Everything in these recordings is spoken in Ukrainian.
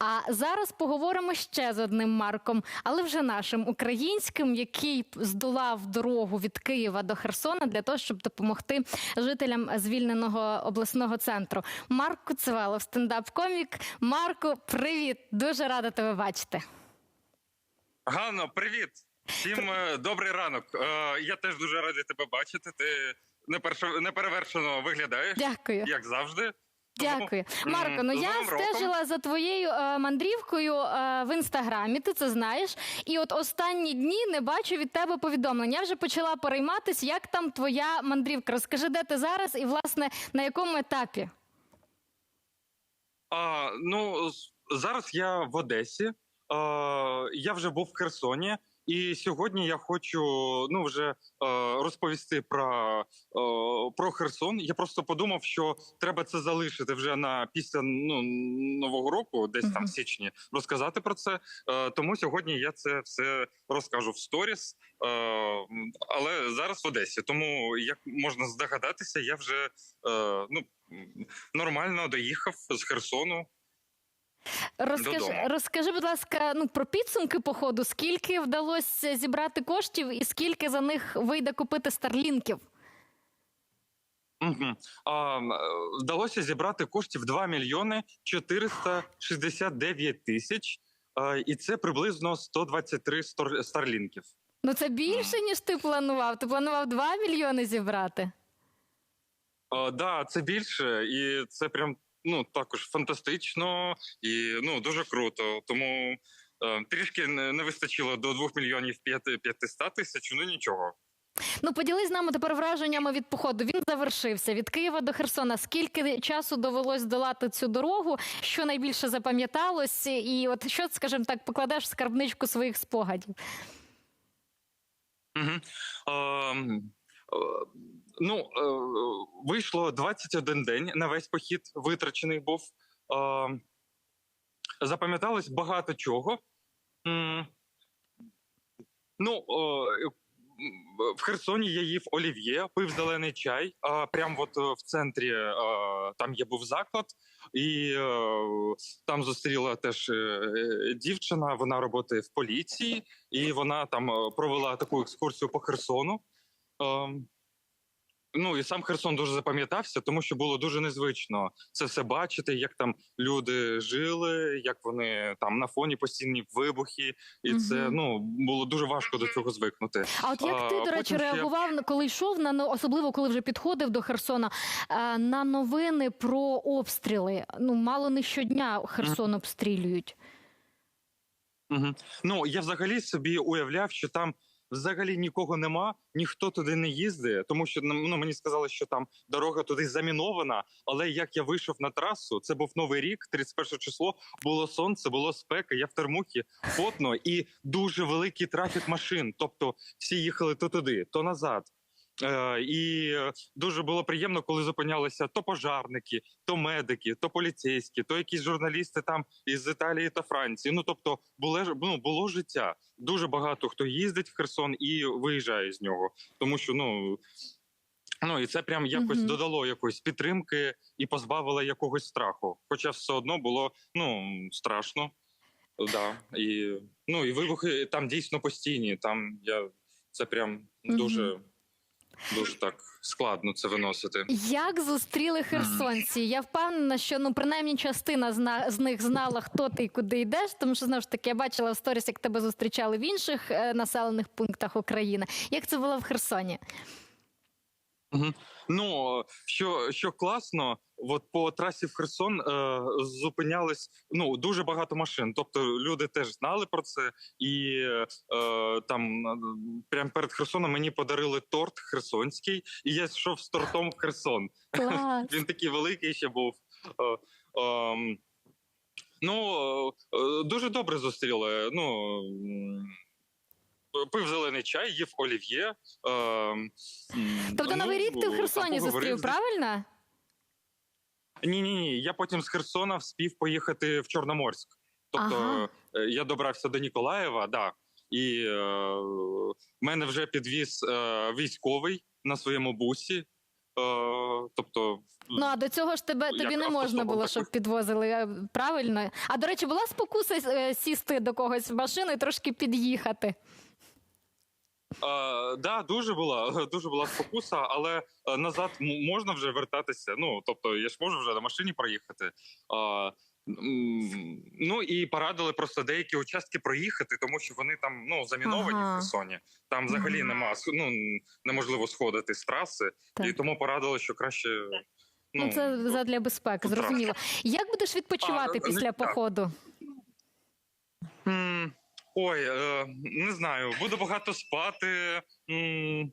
А зараз поговоримо ще з одним Марком, але вже нашим українським, який здолав дорогу від Києва до Херсона для того, щоб допомогти жителям звільненого обласного центру. Марк Куцевелов, стендап-комік. Марку, привіт! Дуже рада тебе бачити. Ганно, привіт! Всім е, добрий ранок. Е, Я теж дуже радий тебе бачити. Ти неперше- неперевершено виглядаєш, Дякую. як завжди. Дякую, Марко. Ну я стежила за твоєю е, мандрівкою е, в інстаграмі. Ти це знаєш. І от останні дні не бачу від тебе повідомлень. Я вже почала перейматися, як там твоя мандрівка. Розкажи, де ти зараз, і власне на якому етапі? А, ну, зараз я в Одесі. Е, Я вже був в Херсоні, і сьогодні я хочу ну вже е, розповісти про, е, про Херсон. Я просто подумав, що треба це залишити вже на після ну, нового року, десь там в січні, розказати про це. Е, Тому сьогодні я це все розкажу в сторіс. Е, Але зараз в Одесі. Тому як можна здогадатися, я вже е, ну нормально доїхав з Херсону. Розкажи, Додому. розкажи, будь ласка, ну про підсумки походу. Скільки вдалося зібрати коштів, і скільки за них вийде купити старлінків? Угу. А, вдалося зібрати коштів 2 мільйони 469 тисяч, е, і це приблизно 123 стор- старлінків. Ну це більше ніж ти планував. Ти планував 2 мільйони зібрати. Е, Да, це більше, і це прям ну також фантастично і ну дуже круто. Тому е, трішки не не вистачило до 2 мільйонів 500 тисяч. Ну нічого. Ну поділись з нами тепер враженнями від походу. Він завершився від Києва до Херсона. Скільки часу довелось долати цю дорогу? Що найбільше запам'яталось? І от що, скажімо так, покладеш в скарбничку своїх спогадів? Угу. Е, ну, е, вийшло 21 день на весь похід, витрачений був. Ем, запам'яталось багато чого. Ну, е, в Херсоні я їв олів'є, пив зелений чай. А прямо от е, в центрі е, там є був заклад, і е, там зустріла теж е, дівчина. Вона працює в поліції, і вона там е, провела таку екскурсію по Херсону. Ну і сам Херсон дуже запам'ятався, тому що було дуже незвично це все бачити, як там люди жили, як вони там на фоні постійні вибухи, і це ну було дуже важко до цього звикнути. А от як ти, А, до речі, реагував на- коли йшов на особливо коли вже підходив до Херсона е, на новини про обстріли? Ну мало не щодня Херсон обстрілюють. Угу. Ну я взагалі собі уявляв, що там взагалі нікого нема, ніхто туди не їздить, тому що ну, мені сказали, що там дорога туди замінована. Але як я вийшов на трасу, це був новий рік, 31 число. Було сонце, було спека. Я в термухі потно і дуже великий трафік машин. Тобто всі їхали то туди, то назад. Е, і е, дуже було приємно, коли зупинялися то пожарники, то медики, то поліцейські, то якісь журналісти там із Італії та Франції. Ну тобто, було ну, було життя. Дуже багато хто їздить в Херсон і виїжджає з нього, тому що ну. Ну і це прям якось Мгм. додало якоїсь підтримки і позбавило якогось страху. Хоча все одно було ну страшно. Да. І, ну і вибухи там дійсно постійні. Там я це прям дуже, дуже так складно це виносити. Як зустріли херсонці? Я впевнена, що ну принаймні частина зна- з них знала, хто ти і куди йдеш. Тому що знову ж таки я бачила в сторіс, як тебе зустрічали в інших е, населених пунктах України. Як це було в Херсоні? Угу. Ну що, що класно, от по трасі в Херсон е, зупинялись ну дуже багато машин. Тобто люди теж знали про це, і е, там е, прямо перед Херсоном мені подарили торт херсонський, і я йшов з тортом в Херсон. Клас. Він такий великий ще був. Е, ем, ну е, дуже добре зустріли. Ну пив зелений чай, їв олів'є. м, Тобто ну, новий рік ти в Херсоні зустрів, правильно? Ні, ні, ні. Я потім з Херсона вспів поїхати в Чорноморськ. Тобто Ага. е, я добрався до Ніколаєва, да, і е, мене вже підвіз е, військовий на своєму бусі. тобто, Ну а до цього ж тебе тобі не можна було, щоб підвозили е, правильно. А до речі, була спокуса е, сісти до когось в машину і трошки під'їхати. Е, да, дуже була дуже була спокуса, але е, назад можна вже вертатися. Ну тобто, я ж можу вже на машині проїхати. Е, ну і порадили просто деякі участки проїхати, тому що вони там ну заміновані Ага. в Херсоні. Там взагалі Ага. нема ну неможливо сходити з траси, Так. і тому порадили, що краще. Ну, це задля безпеки, ну, зрозуміло. Як будеш відпочивати А, ну, після так. походу? Ой, е, не знаю, буду багато спати. м,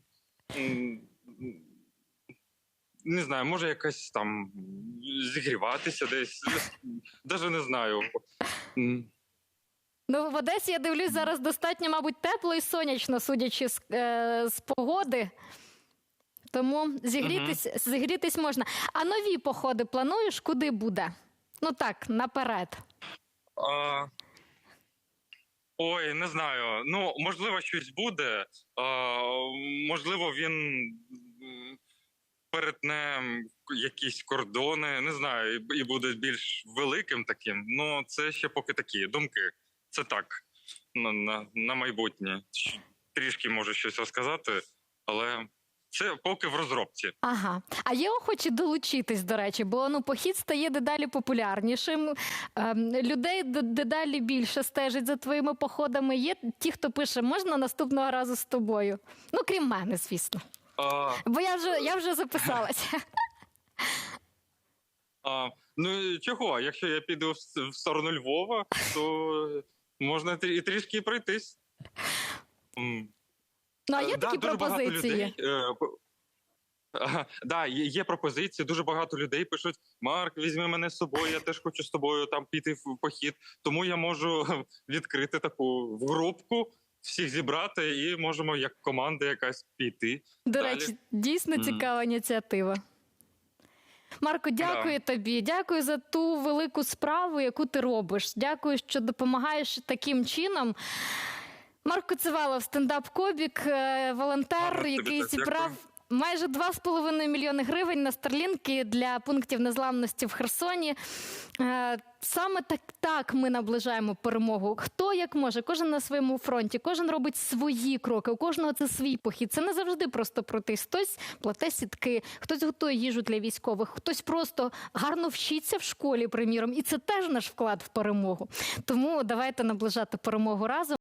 м, Не знаю, може якась там зігріватися десь. Даже не знаю. М, Ну, в Одесі я дивлюсь зараз достатньо, мабуть, тепло і сонячно, судячи з, е, з погоди. Тому зігрітись, зігрітись можна. А нові походи плануєш, куди буде? Ну так, наперед. А, ой, не знаю. Ну, можливо, щось буде. А, можливо, він перетне якісь кордони, не знаю, і буде більш великим таким. Ну, це ще поки такі думки. Це так, на, на, на майбутнє. Трішки можу щось розказати, але це поки в розробці. Ага. А є охочі долучитись, до речі, бо ну похід стає дедалі популярнішим. Ем, людей дедалі більше стежить за твоїми походами. Є ті, хто пише, можна наступного разу з тобою. Ну, крім мене, звісно. А, Бо я вже я вже записалася. А, ну чого? Якщо я піду в, сторону Львова, то можна і трішки пройтись. Ну а є Е, да, такі пропозиції. людей, е, Ага, да, є, є пропозиції. Дуже багато людей пишуть: Марк, візьми мене з собою, я теж хочу з тобою там піти в похід. Тому я можу відкрити таку групку, всіх зібрати, і можемо як команда якась піти. До далі. речі, дійсно цікава ініціатива. Марко, дякую тобі. Дякую за ту велику справу, яку ти робиш. Дякую, що допомагаєш таким чином. Марко Цивалов, стендап-кобік, е, волонтер, який зібрав майже 2,5 мільйони гривень на старлінки для пунктів незламності в Херсоні. Е, Саме так, так ми наближаємо перемогу. Хто як може, кожен на своєму фронті, кожен робить свої кроки. У кожного це свій похід. Це не завжди просто пройтись. Хтось плете сітки, хтось готує їжу для військових, хтось просто гарно вчиться в школі, приміром, і це теж наш вклад в перемогу. Тому давайте наближати перемогу разом.